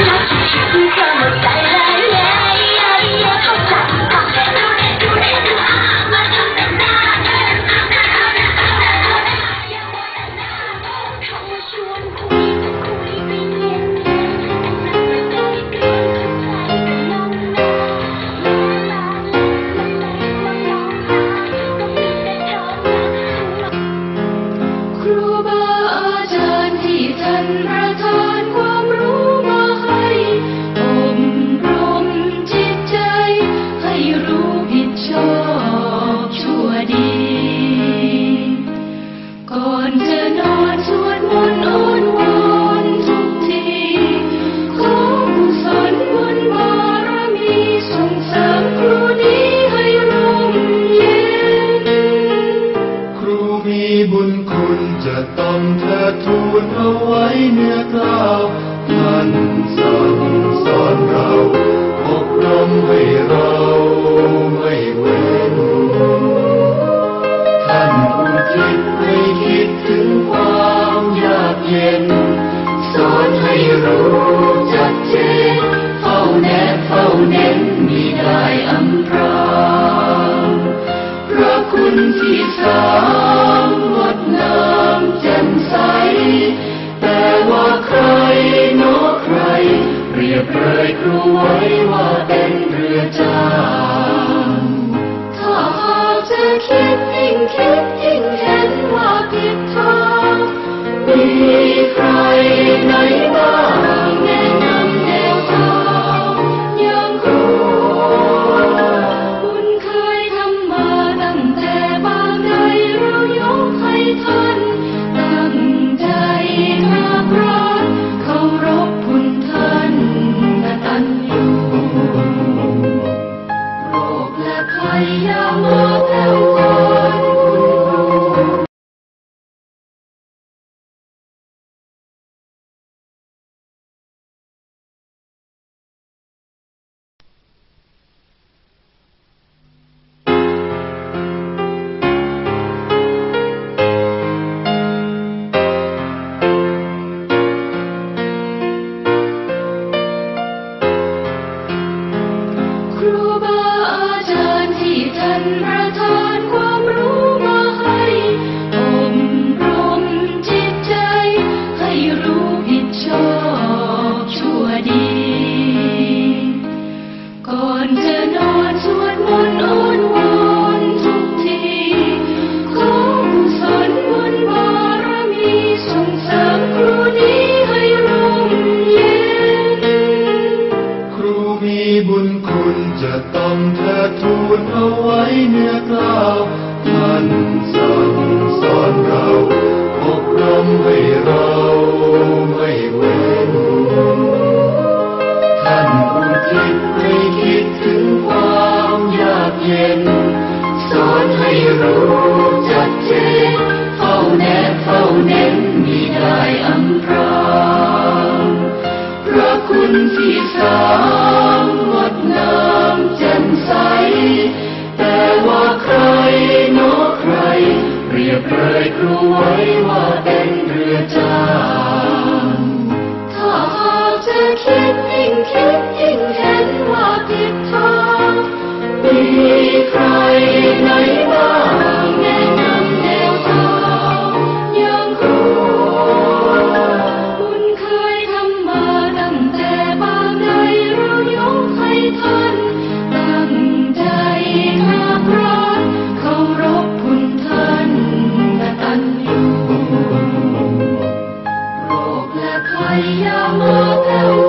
你怎么在？ จะต้องเธอทูลเอาไว้เนื้อกล่าวท่านสั่งสอนเราอบรมให้เราไม่เว้นท่านผู้คิดไม่คิดถึงความยากเย็น สอนให้รู้จักเจนเฝ้าแนบเฝ้าเน้นมีได้อันตรางพระคุณที่สา Maria, Mother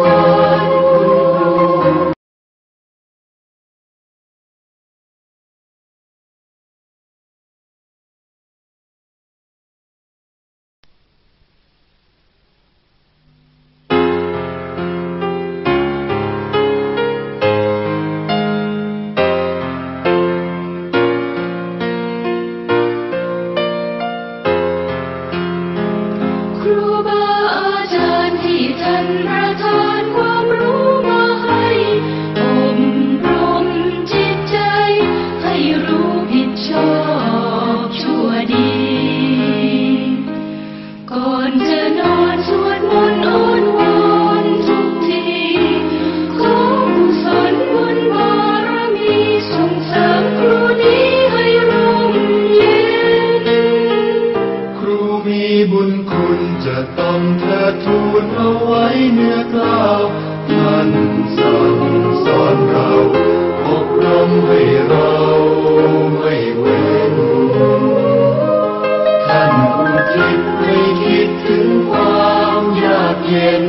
จิตไม่คิดถึงความยากเย็น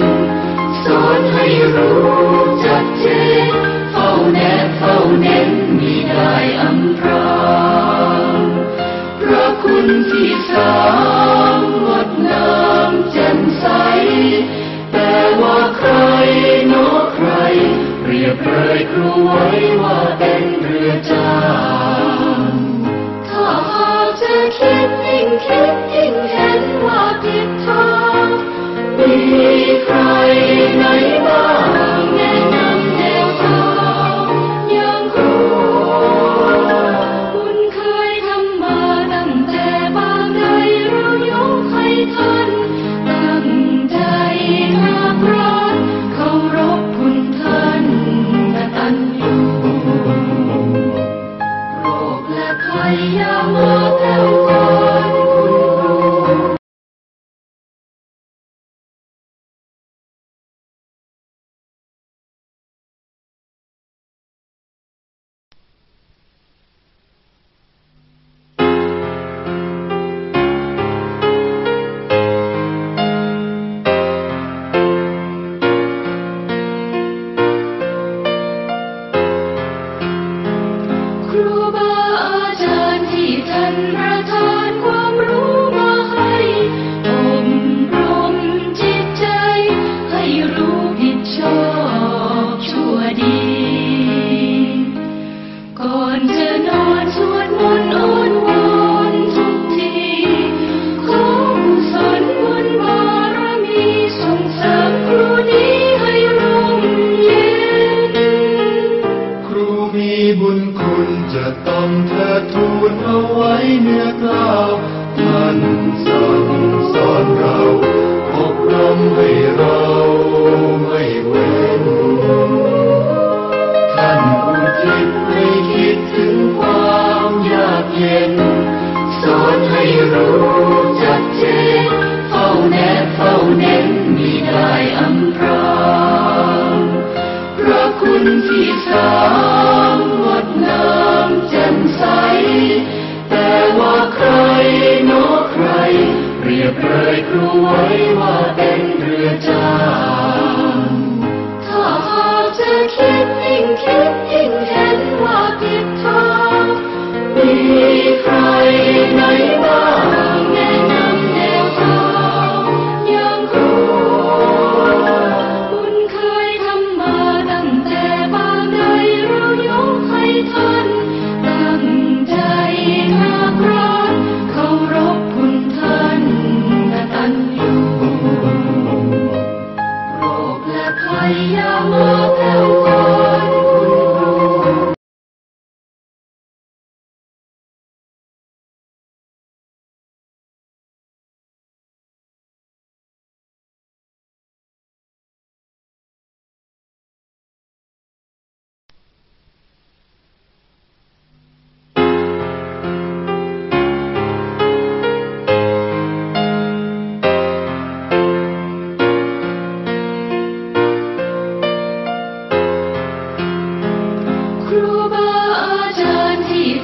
สอนให้รู้จักเจเฝ้าแนบเฝ้าเน้นมีได้อำพรางพระคุณที่สามดงามจ่ใส แต่ว่าใครโนใครเรียบเลยครูไว้ว่าเป็นเรือจ้า tiptoe, we cry, Nanny đến cho chùa đi con chờ. Jesus.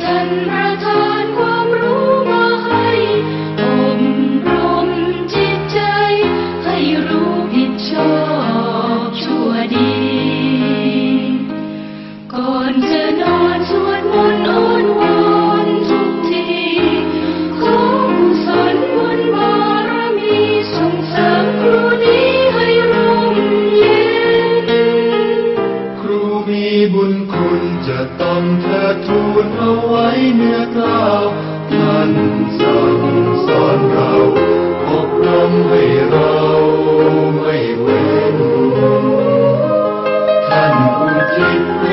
sunrise. Lord.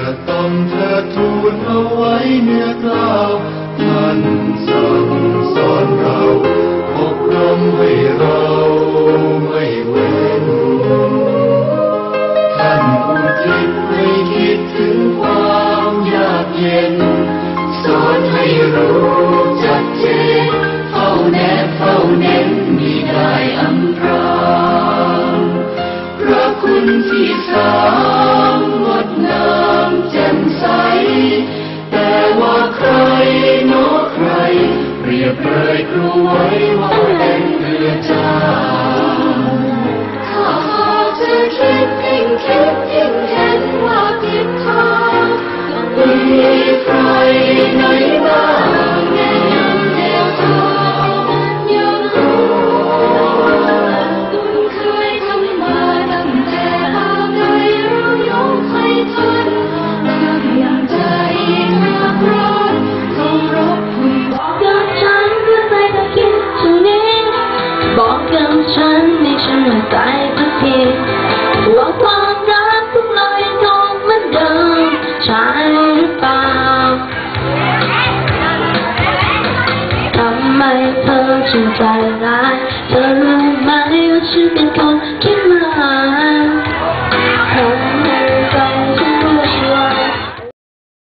ระต้มเธอทูลเอาไว้เนื้อกล่าวท่านสั่งสอนเราอบรมให้เราไม่เว้นท่านผู้ทิพไม่คิดถึงความยากเย็น สอนให้รู้ใจ anh là tại bất kỳ Quả quan đã phút lời con mất đường Trái bao. Lại Thơ luôn mãi yêu chứ con